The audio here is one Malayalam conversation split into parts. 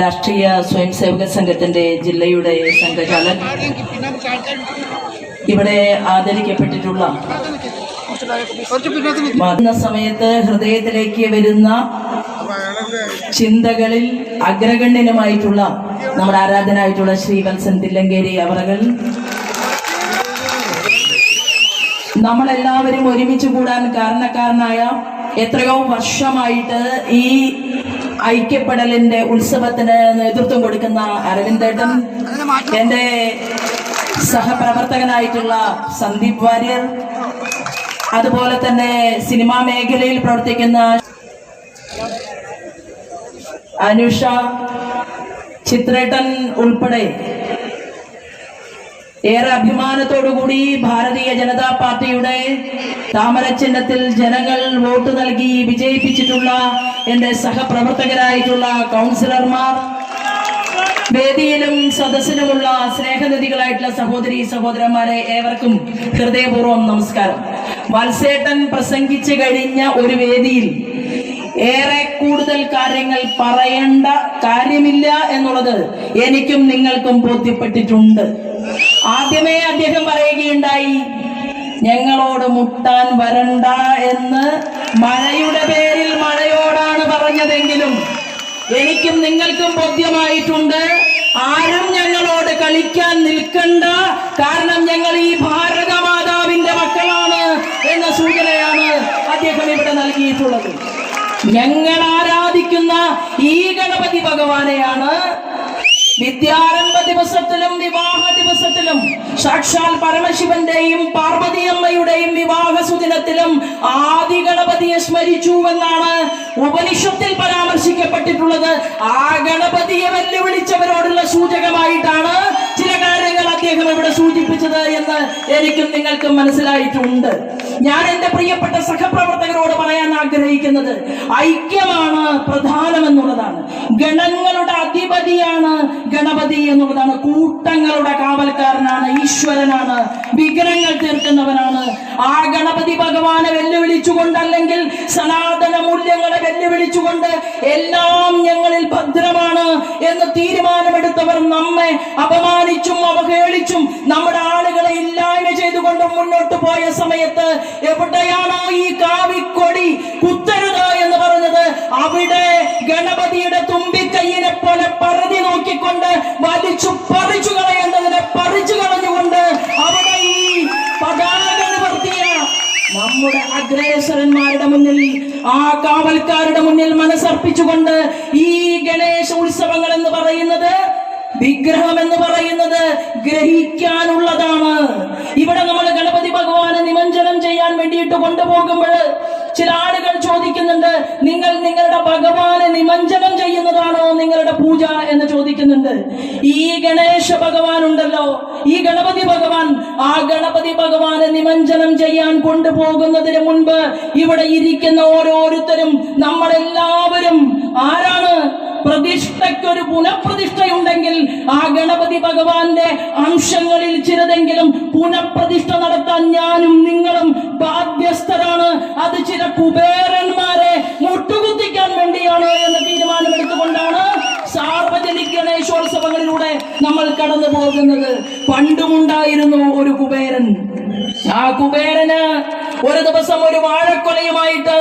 രാഷ്ട്രീയ സ്വയംസേവക സംഘത്തിന്റെ ജില്ലയുടെ സംഘചാലകൻ. ഇവിടെ ആദരിക്കപ്പെട്ടിട്ടുള്ള വന്ന സമയത്ത് ഹൃദയത്തിലേക്ക് വരുന്ന ചിന്തകളിൽ അഗ്രഗണ്യനുമായിട്ടുള്ള നമ്മുടെ ആരാധനായിട്ടുള്ള ശ്രീവത്സൻ തില്ലങ്കേരി അവറകൾ. നമ്മളെല്ലാവരും ഒരുമിച്ച് കൂടാൻ കാരണക്കാരനായ എത്രയോ വർഷമായിട്ട് ഈ ഐക്യപ്പെടലിന്റെ ഉത്സവത്തിന് നേതൃത്വം കൊടുക്കുന്ന അരവിന്ദേട്ടൻ എന്റെ സഹപ്രവർത്തകനായിട്ടുള്ള സന്ദീപ് വാര്യർ അതുപോലെ തന്നെ സിനിമാ മേഖലയിൽ പ്രവർത്തിക്കുന്ന അനുഷ ചിത്രേട്ടൻ ഉൾപ്പെടെ ഏറെ അഭിമാനത്തോടുകൂടി ഭാരതീയ ജനതാ പാർട്ടിയുടെ താമര ചിഹ്നത്തിൽ ജനങ്ങൾ വോട്ട് നൽകി വിജയിപ്പിച്ചിട്ടുള്ള എന്റെ സഹപ്രവർത്തകരായിട്ടുള്ള കൗൺസിലർമാർ വേദിയിലും സദസ്സിലുമുള്ള സ്നേഹനിധികളായിട്ടുള്ള സഹോദരി സഹോദരന്മാരെ ഏവർക്കും ഹൃദയപൂർവം നമസ്കാരം. വത്സേട്ടൻ പ്രസംഗിച്ചു കഴിഞ്ഞ ഒരു വേദിയിൽ ഏറെ കൂടുതൽ കാര്യങ്ങൾ പറയേണ്ട കാര്യമില്ല എന്നുള്ളത് എനിക്കും നിങ്ങൾക്കും ബോധ്യപ്പെട്ടിട്ടുണ്ട്. ആദ്യമേ അദ്ദേഹം പറയുകയുണ്ടായി ഞങ്ങളോട് മുട്ടാൻ വരണ്ട എന്ന് മഴയുടെ പേരിൽ മഴയോടാണ് പറഞ്ഞതെങ്കിലും എനിക്കും നിങ്ങൾക്കും ബോധ്യമായിട്ടുണ്ട്. ആരും ഞങ്ങളോട് കളിക്കാൻ നിൽക്കണ്ട. കാരണം ഞങ്ങൾ ഈ ഭാരതമാതാവിന്റെ മക്കളാണ് എന്ന സൂചനയാണ് അദ്ദേഹം ഇവിടെ നൽകിയിട്ടുള്ളത്. ഞങ്ങൾ ആരാധിക്കുന്ന ഈ ഗണപതി ഭഗവാനെയാണ് വിദ്യാരംഭ ദിവസത്തിലും വിവാഹ ദിവസത്തിലും സാക്ഷാൽ പരമശിവന്റെയും പാർവതിയമ്മയുടെയും വിവാഹ സുദിനത്തിലും ആദി ഗണപതിയെ സ്മരിച്ചു എന്നാണ് ഉപനിഷത്തിൽ പരാമർശിക്കപ്പെട്ടിട്ടുള്ളത്. ആ ഗണപതിയെ വെല്ലുവിളിച്ചവരോടുള്ള സൂചകമായിട്ടാണ് ചില കാര്യങ്ങൾ അദ്ദേഹം ഇവിടെ സൂചിപ്പിച്ചത് എന്ന് എനിക്കും നിങ്ങൾക്കും മനസ്സിലായിട്ടുണ്ട്. ഞാൻ എന്റെ പ്രിയപ്പെട്ട സഹപ്രവർത്തകരോട് പറയാൻ ആഗ്രഹിക്കുന്നത് ഐക്യമാണ് പ്രധാനമെന്നുള്ളതാണ്. ഗണങ്ങളുടെ അധിപതിയാണ് ഗണപതി എന്നുള്ളതാണ്. കൂട്ടങ്ങളുടെ കാവൽക്കാരനാണ് ഈശ്വരനാണ് വിഗ്രഹങ്ങൾ തീർക്കുന്നവനാണ്. ആ ഗണപതി ഭഗവാനെ വെല്ലുവിളിച്ചുകൊണ്ട് അല്ലെങ്കിൽ സനാതന മൂല്യങ്ങളെ വെല്ലുവിളിച്ചുകൊണ്ട് എല്ലാം ഞങ്ങളിൽ ഭദ്രമാണ് എന്ന് തീരുമാനമെടുത്തവർ നമ്മെ അപമാനിച്ചും അവഹേളിച്ചും നമ്മുടെ ആളുകളെ ഇല്ലായ്മ ചെയ്തുകൊണ്ട് മുന്നോട്ട് പോയ സമയത്ത് എവിടെയാണോ ഈ കാവിക്കൊടി കുത്തരുത് എന്ന് പറഞ്ഞത് അവിടെ ഗണപതിയുടെ തുമ്പിക്കൈയിനെ പോലെ പരതി നോക്കിക്കൊണ്ട് വലിച്ചു പറിച്ചു കളയേണ്ടതിനെ പറിച്ചു കളഞ്ഞുകൊണ്ട് അവിടെ ഈ പതാക നമ്മുടെ അഗ്രേസരന്മാരുടെ മുന്നിൽ ആ കാവൽക്കാരുടെ മുന്നിൽ മനസ്സർപ്പിച്ചുകൊണ്ട് ഈ ഗണേശ പറയുന്നത് വിഗ്രഹം എന്ന് പറയുന്നത് ഗ്രഹിക്കാനുള്ളതാണ്. ഇവിടെ നമ്മൾ ഗണപതി ഭഗവാനെ നിമഞ്ജനം ചെയ്യാൻ വേണ്ടിയിട്ട് കൊണ്ടുപോകുമ്പോൾ ചില ആളുകൾ ചോദിക്കുന്നുണ്ട് നിങ്ങൾ നിങ്ങളുടെ ഭഗവാനെ നിമഞ്ജനം ചെയ്യുന്നതാണോ നിങ്ങളുടെ പൂജ? എന്ന് ചോദിക്കുന്നുണ്ട്. ഈ ഗണേശ ഭഗവാൻ ഉണ്ടല്ലോ. ഈ ഗണപതി ഭഗവാൻ ആ ഗണപതി ഭഗവാനെ നിമഞ്ജനം ചെയ്യാൻ കൊണ്ടുപോകുന്നതിന് മുൻപ് ഇവിടെ ഇരിക്കുന്ന ഓരോരുത്തരും നമ്മളെല്ലാവരും ആരാണ്? പ്രതിഷ്ഠയ്ക്കൊരു പുനഃപ്രതിഷ്ഠയുണ്ടെങ്കിൽ ആ ഗണപതി ഭഗവാന്റെ അംശങ്ങളിൽ ചിലതെങ്കിലും പുനഃപ്രതിഷ്ഠ നടത്താൻ ഞാനും നിങ്ങളും ബാധ്യസ്ഥരാണ്. അത് ചില കുബേരന്മാരെ മുട്ടുകുത്തിക്കാൻ വേണ്ടിയാണ് എന്ന തീരുമാനമെടുത്തുകൊണ്ടാണ് സാർവജനിക ഗണേശോത്സവങ്ങളിലൂടെ നമ്മൾ കടന്നു പോകുന്നത്. പണ്ടുമുണ്ടായിരുന്നു ഒരു കുബേരൻ. ആ കുബേരന് ഒരു ദിവസം ഒരു വാഴക്കൊലയുമായിട്ട്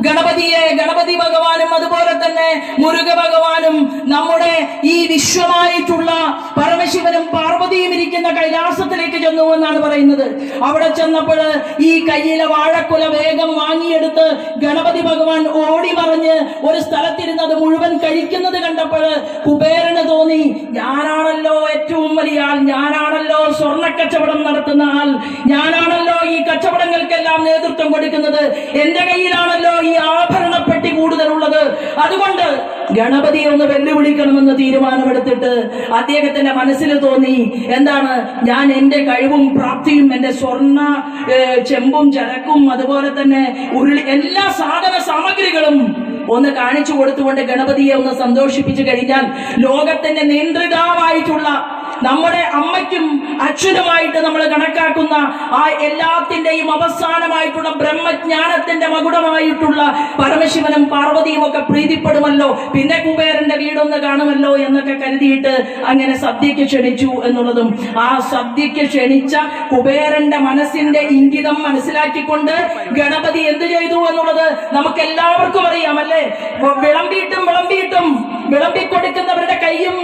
ഗണപതിയെ ഗണപതി ഭഗവാനും അതുപോലെ തന്നെ മുരുക ഭഗവാനും നമ്മുടെ ഈ വിശ്വമായിട്ടുള്ള പരമശിവനും പാർവതിയും ഇരിക്കുന്ന കൈലാസത്തിലേക്ക് ചെന്നു എന്നാണ് പറയുന്നത്. അവിടെ ചെന്നപ്പോൾ ഈ കയ്യിലെ വാഴക്കുല വേഗം വാങ്ങിയെടുത്ത് ഗണപതി ഭഗവാൻ ഓടി മറിഞ്ഞ് ഒരു സ്ഥലത്തിരുന്ന് അത് മുഴുവൻ കഴിക്കുന്നത് കണ്ടപ്പോൾ കുബേരന് തോന്നി ഞാനാണല്ലോ ഏറ്റവും വലിയ ആൾ ഞാനാണല്ലോ സ്വർണ കച്ചവടം നടത്തുന്ന ആൾ ഞാനാണല്ലോ ഈ കച്ചവടങ്ങൾക്കെല്ലാം നേതൃത്വം കൊടുക്കുന്നത് എന്റെ കയ്യിലാണല്ലോ ഈ ആഭരണ പെട്ടി കൂടുതലുള്ളത്. അതുകൊണ്ട് ഗണപതിയെ ഒന്ന് വെല്ലുവിളിക്കണമെന്ന് തീരുമാനമെടുത്തിട്ട് അദ്ദേഹത്തിന്റെ മനസ്സിൽ തോന്നി എന്താണ്? ഞാൻ എന്റെ കഴിവും പ്രാപ്തിയും എന്റെ സ്വർണ ചെമ്പും ചരക്കും അതുപോലെ തന്നെ ഉരുളി എല്ലാ സാധന സാമഗ്രികളും ഒന്ന് കാണിച്ചു കൊടുത്തുകൊണ്ട് ഗണപതിയെ ഒന്ന് സന്തോഷിപ്പിച്ചു കഴിഞ്ഞാൽ ലോകത്തിന്റെ നിയന്ത്രിതാവായിട്ടുള്ള നമ്മുടെ അമ്മയ്ക്കും അച്ഛനുമായിട്ട് നമ്മൾ കണക്കാക്കുന്ന ആ എല്ലാത്തിന്റെയും അവസാനമായിട്ടുള്ള ബ്രഹ്മജ്ഞാനത്തിന്റെ മകുടമായിട്ടുള്ള പരമശിവനും പാർവതിയും ഒക്കെ പ്രീതിപ്പെടുമല്ലോ. പിന്നെ കുബേരന്റെ വീടൊന്ന് കാണുമല്ലോ എന്നൊക്കെ കരുതിയിട്ട് അങ്ങനെ സദ്യക്ക് ക്ഷണിച്ചു എന്നുള്ളതും. ആ സദ്യക്ക് ക്ഷണിച്ച കുബേരന്റെ മനസ്സിന്റെ ഇംഗിതം മനസ്സിലാക്കിക്കൊണ്ട് ഗണപതി എന്ത് ചെയ്തു എന്നുള്ളത് നമുക്ക് എല്ലാവർക്കും അറിയാം അല്ലേ വിളമ്പിയിട്ടും വിളമ്പിയിട്ടും വിളമ്പിക്കൊടുക്കുന്നവരുടെ കൈയും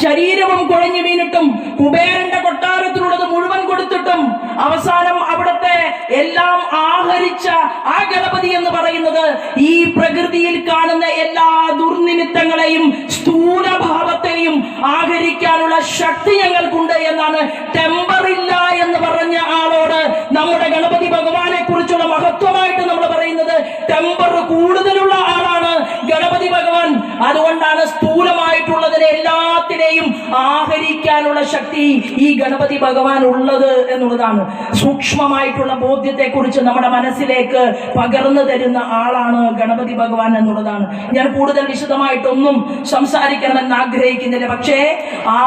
ശരീരവും കുഴഞ്ഞു വീണിട്ടും കുബേരന്റെ കൊട്ടാരത്തിലുള്ളത് മുഴുവൻ കൊടുത്തിട്ടും അവസാനം അവിടുത്തെ എല്ലാം ആഹരിച്ച ആ ഗണപതി എന്ന് പറയുന്നത് ഈ പ്രകൃതിയിൽ കാണുന്ന എല്ലാ ദുർനിമിത്തങ്ങളെയും സ്ഥൂലഭാവത്തെയും ആഹരിക്കാനുള്ള ശക്തി ഞങ്ങൾക്കുണ്ട് എന്നാണ് ടെമ്പറില്ല എന്ന് പറഞ്ഞ ആളോട് നമ്മുടെ ഗണപതി ഭഗവാനെ കുറിച്ചുള്ള മഹത്വമായിട്ട് നമ്മൾ പറയുന്നത് ടെമ്പർ കൂടുതലുള്ള ആളാണ് ഗണപതി ഭഗവാൻ അതുകൊണ്ടാണ് സ്ഥൂലമായിട്ടുള്ളതിനെ എല്ലാത്തിനെയും ആഹരിക്കാനുള്ള ശക്തി ഈ ഗണപതി ഭഗവാൻ ഉള്ളത് എന്നുള്ളതാണ്. സൂക്ഷ്മമായിട്ടുള്ള ബോധ്യത്തെ കുറിച്ച് നമ്മുടെ മനസ്സിലേക്ക് പകർന്നു തരുന്ന ആളാണ് ഗണപതി ഭഗവാൻ എന്നുള്ളതാണ്. ഞാൻ കൂടുതൽ വിശദമായിട്ടൊന്നും സംസാരിക്കണമെന്ന് ആഗ്രഹിക്കുന്നില്ല. പക്ഷേ ആ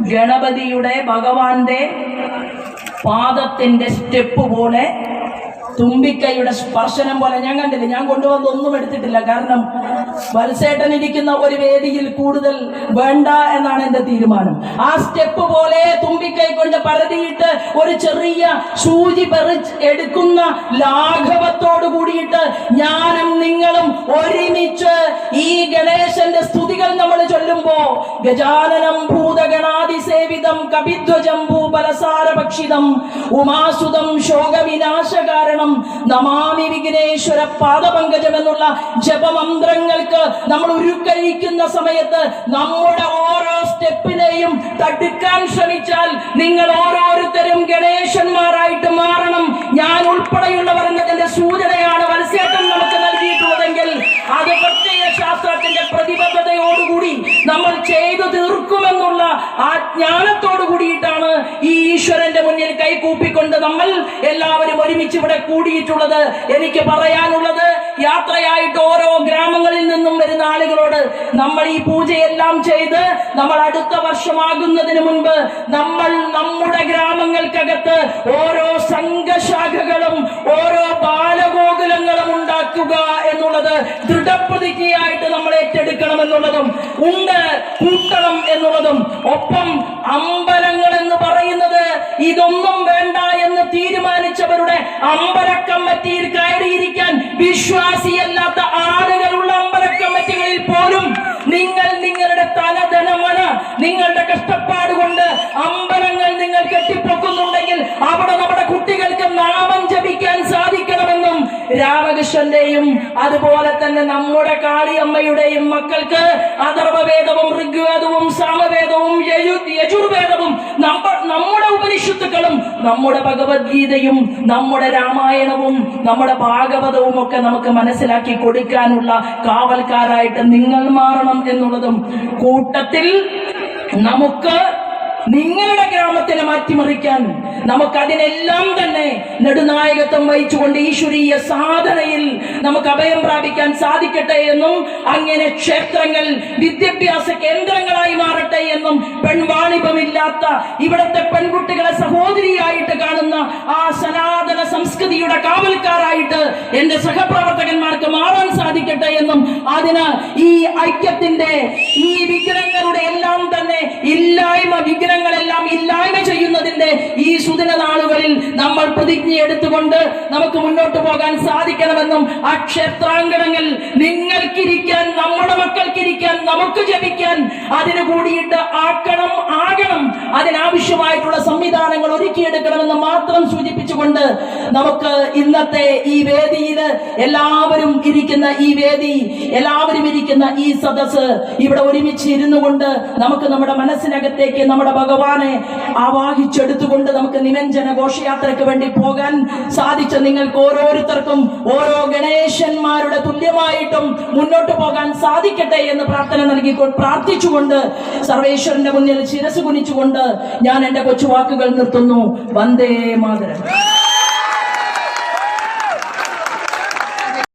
ഗണപതിയുടെ ഭഗവാന്റെ പാദത്തിന്റെ സ്റ്റെപ്പ് പോലെ തുമ്പിക്കൈയുടെ സ്പർശനം പോലെ ഞാൻ കണ്ടില്ല. ഞാൻ കൊണ്ടുവന്ന് എടുത്തിട്ടില്ല. കാരണം വത്സേട്ടൻ ഇരിക്കുന്ന ഒരു വേദിയിൽ കൂടുതൽ വേണ്ട എന്നാണ് എന്റെ തീരുമാനം. ആ സ്റ്റെപ്പ് പോലെ തുമ്പിക്കൈ കൊണ്ട് പരതിയിട്ട് ഒരു ചെറിയ സൂചി പെറിച്ച് എടുക്കുന്ന ലാഘവത്തോട് കൂടിയിട്ട് ഞാനും നിങ്ങളും ഒരുമിച്ച് ഈ ഗണേശന്റെ സ്തുതികൾ നമ്മൾ ചൊല്ലുമ്പോ ഗജാനനം ഭൂതഗണാതിസേവിതം കപിധ്വജം ഭൂപലസാരഭക്ഷിതം ഉമാസുതം ശോകവിനാശകാരണം നമാമി വിഘ്നേശ്വര പാദപങ്കജം എന്നുള്ള ജപമന്ത്രങ്ങൾക്ക് നമ്മൾ ഉരുക്കഴിക്കുന്ന സമയത്ത് നമ്മുടെ ഓരോ സ്റ്റെപ്പിനെയും തടുക്കാൻ ശ്രമിച്ചാൽ നിങ്ങൾ ഓരോരുത്തരും ഗണേശന്മാരായിട്ട് മാറണം. ഞാൻ ഉൾപ്പെടെയുള്ളവർ എന്നതിന്റെ സൂചനയാണ് മത്സ്യേട്ടൻ ആ ജ്ഞാനത്തോടു കൂടിയിട്ടാണ് ഈ ഈശ്വരന്റെ മുന്നിൽ കൈകൂപ്പിക്കൊണ്ട് നമ്മൾ എല്ലാവരും ഒരുമിച്ച് ഇവിടെ കൂടിയിട്ടുള്ളത്. എനിക്ക് പറയാനുള്ളത് യാത്രയായിട്ട് ഓരോ ഗ്രാമങ്ങളിൽ നിന്നും വരുന്ന ആളുകളോട് നമ്മൾ ഈ പൂജയെല്ലാം ചെയ്ത് നമ്മൾ അടുത്ത വർഷമാകുന്നതിന് മുൻപ് നമ്മൾ നമ്മുടെ ഗ്രാമങ്ങൾക്കകത്ത് ഓരോ സംഘശാഖകളും ഓരോ ബാലഗോകുലങ്ങളും ഉണ്ടാക്കുക എന്നുള്ളത് ദൃഢപ്രതിജ്ഞയായിട്ട് നമ്മൾ ഏറ്റെടുക്കണം എന്നുള്ളതും ഉണ്ട് കൂട്ടണം എന്നുള്ളതും. ഒപ്പം അമ്പലങ്ങൾ എന്ന് പറയുന്നത് ഇതൊന്നും വേണ്ട എന്ന് തീരുമാനിച്ചവരുടെ അമ്പലക്കമ്മറ്റിയിൽ കയറിയിരിക്കാൻ വിശ്വാസിയല്ലാത്ത ആളുകളുള്ള അമ്പലക്കമ്മറ്റികളിൽ പോലും നിങ്ങൾ നിങ്ങളുടെ തലധനമന നിങ്ങളുടെ കഷ്ടപ്പാട് കൊണ്ട് അമ്പലങ്ങൾ നിങ്ങൾ കെട്ടിപ്പൊക്കുന്നുണ്ടെങ്കിൽ അവിടെ നമ്മുടെ കുട്ടികൾക്ക് നാമം ജപിക്കാൻ സാധിക്കണമെന്നും രാമകൃഷ്ണന്റെയും അതുപോലെ തന്നെ നമ്മുടെ കാളിയമ്മയുടെയും മക്കൾക്ക് അഥർവവേദവും ഋഗ്വേദവും സാമവേദവും യജുർവേദവും നമ്മുടെ ഉപനിഷത്തുക്കളും നമ്മുടെ ഭഗവത്ഗീതയും നമ്മുടെ രാമായണവും നമ്മുടെ ഭാഗവതവും ഒക്കെ നമുക്ക് മനസ്സിലാക്കി കൊടുക്കാനുള്ള കാവൽക്കാരായിട്ട് നിങ്ങൾ മാറണം എന്നുള്ളതും കൂട്ടത്തിൽ നമുക്ക് നിങ്ങളുടെ ഗ്രാമത്തിനെ മാറ്റിമറിക്കാൻ നമുക്ക് അതിനെല്ലാം തന്നെ നെടുനായകത്വം വഹിച്ചുകൊണ്ട് ഈശ്വരീയ സാധനയിൽ നമുക്ക് അഭയം പ്രാപിക്കാൻ സാധിക്കട്ടെ എന്നും അങ്ങനെ ക്ഷേത്രങ്ങൾ വിദ്യാഭ്യാസ കേന്ദ്രങ്ങളായി മാറട്ടെ എന്നും പെൺവാണിഭമില്ലാത്ത ഇവിടത്തെ പെൺകുട്ടികളെ സഹോദരിയായിട്ട് കാണുന്ന ആ സനാതന സംസ്കൃതിയുടെ കാവൽക്കാരായിട്ട് എന്റെ സഹപ്രവർത്തകന്മാർക്ക് മാറാൻ സാധിക്കട്ടെ എന്നും അതിന് ഈ ഐക്യത്തിന്റെ ഈ വിഗ്രഹങ്ങളുടെ എല്ലാം തന്നെ ചെയ്യുന്നതിന്റെ ഈ സുദിന നാളുകളിൽ നമ്മൾ പ്രതിജ്ഞ എടുത്തുകൊണ്ട് നമുക്ക് മുന്നോട്ട് പോകാൻ സാധിക്കണമെന്നും ആ ക്ഷേത്രാങ്കണങ്ങൾ നിങ്ങൾക്കിരിക്കാൻ നമ്മുടെ മക്കൾക്കിരിക്കാൻ നമുക്ക് ജപിക്കാൻ അതിന് കൂടിയിട്ട് ആക്കണം ആകണം. അതിനാവശ്യമായിട്ടുള്ള സംവിധാനങ്ങൾ ഒരുക്കിയെടുക്കണമെന്ന് മാത്രം സൂചിപ്പിച്ചുകൊണ്ട് നമുക്ക് ഇന്നത്തെ ഈ വേദിയിൽ എല്ലാവരും ഇരിക്കുന്ന ഈ വേദി എല്ലാവരും ഇരിക്കുന്ന ഈ സദസ് ഇവിടെ ഒരുമിച്ച് ഇരുന്നു കൊണ്ട് നമുക്ക് നമ്മുടെ മനസ്സിനകത്തേക്ക് നമ്മുടെ ഭഗവാനെ ആവാഹിച്ചെടുത്തുകൊണ്ട് നമുക്ക് നിമഞ്ജന ഘോഷയാത്രയ്ക്ക് വേണ്ടി പോകാൻ സാധിച്ച നിങ്ങൾക്ക് ഓരോരുത്തർക്കും ഓരോ ഗണേശന്മാരുടെ തുല്യമായിട്ടും മുന്നോട്ട് പോകാൻ സാധിക്കട്ടെ എന്ന് പ്രാർത്ഥന നൽകി പ്രാർത്ഥിച്ചുകൊണ്ട് സർവേശ്വരന്റെ മുന്നിൽ ശിരസ് കുനിച്ചുകൊണ്ട് ഞാൻ എന്റെ കൊച്ചുവാക്കുകൾ നിർത്തുന്നു. വന്ദേ മാതരം.